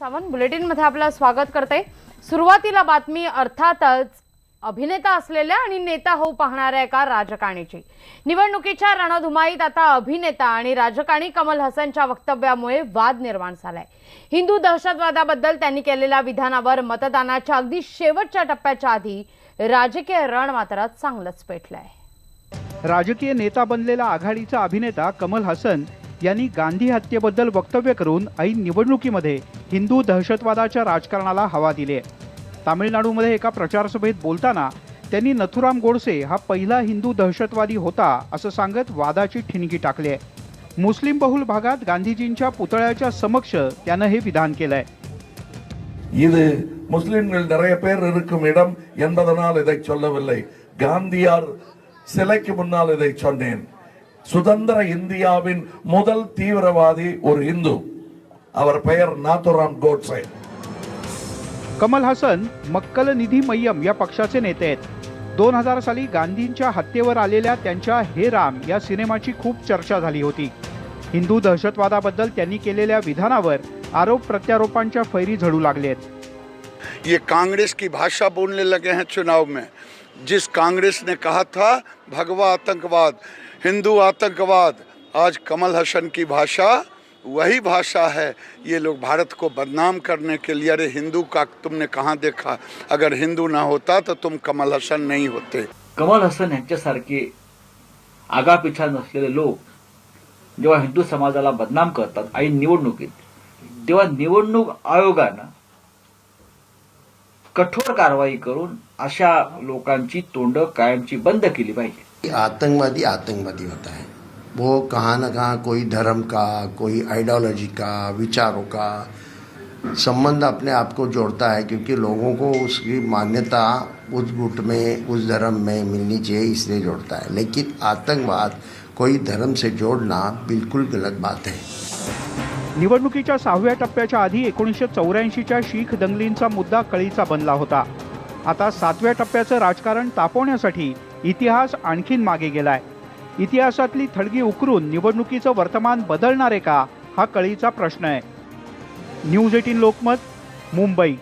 सावंत बुलेटिनमध्ये आपलं स्वागत करते. सुरुवातीला बातमी अर्थातच अभिनेता असलेल्या आणि नेता होऊ पाहणाऱ्या एका राजकारणीची. निवडणुकीच्या रणधुमाईत आता अभिनेता आणि राजकारणी कमल हसनच्या वक्तव्यामुळे वाद निर्माण झालाय. हिंदू दहशतवादाबद्दल त्यांनी केलेल्या विधानावर मतदानाच्या अगदी शेवटच्या टप्प्याच्या आधी राजकीय रण मात्र चांगलंच पेटलंय. राजकीय नेता बनलेला आघाडीचा अभिनेता कमल हसन यांनी गांधी हत्येबद्दल वक्तव्य करून ऐन निवडणुकीमध्ये हिंदू दहशतवादाच्या राजकारणाला हवा दिली आहे तामिळनाडूमध्ये एका प्रचारसभेत बोलताना त्यांनी नथुराम गोडसे हा पहिला हिंदू दहशतवादी होता असं सांगत वादाची ठिणगी टाकली आहे मुस्लिम बहुल भागात गांधीजींच्या पुतळ्याच्या समक्ष त्यानं हे विधान केलंय இது முஸ்லிம்கள் நிறைய பேர் இருக்கும் இடம் என்பதனால் இதை சொல்லவில்லை காந்தியார் சிலைக்கு முன்னால் இதை சொன்னேன் சுதந்திர இந்தியாவின் முதல் தீவிரவாதி ஒரு இந்து அவர் பெயர் நாத்துராம் கோட்ஸே कमल हसन मक्कल निधी मय्यम या पक्षाचे नेते आहेत दोन हजार साली गांधींच्या हत्येवर आलेल्या त्यांच्या हे राम या सिनेमाची खूप चर्चा झाली होती हिंदू दहशतवादाबद्दल त्यांनी केलेल्या विधानावर आरोप प्रत्यारोपांच्या फैरी झडू लागलेत ये कांग्रेस की भाषा बोलने लगे हैं चुनाव में जिस कांग्रेस ने कहा था भगवा आतंकवाद हिंदू आतंकवाद आज कमल हसन की भाषा वही भाषा है। ये लोग भारत को बदनाम करने के लिए अरे हिंदू का तुमने कहाँ देखा? अगर हिंदू ना होता तो तुम कमल हसन नहीं होते। कमल हसन यांच्यासारखे आगापिछा नसलेले लोक जेव्हा हिंदू समाजाला बदनाम करतात आणि निवडणुकीत तेव्हा निवडणूक आयोगानं कठोर कारवाई करून अशा लोकांची तोंड कायमची बंद केली पाहिजे. आतंकवादी आतंकवादी होता है वो कहाँ न कहाँ कोई धर्म का, कोई आइडियोलॉजी का, विचारों का संबंध अपने आप को जोड़ता है क्योंकि लोगों को उसकी मान्यता उस गुट में, उस धर्म में मिलनी चाहिए, इसलिए जोड़ता है। लेकिन आतंकवाद कोई धर्म से जोड़ना बिल्कुल गलत बात है। निवडणुकीच्या सहाव्या टप्प्याच्या आधी एकोणीसशे चौऱ्याऐंशीच्या शीख दंगलींचा मुद्दा कळीचा बनला होता. आता सातव्या टप्प्याचं राजकारण तापवण्यासाठी इतिहास आणखीन मागे गेलाय. इतिहासातली थडगी उकरून निवडणुकीचं वर्तमान बदलणार आहे का हा कळीचा प्रश्न आहे. News eighteen Lokmat Mumbai.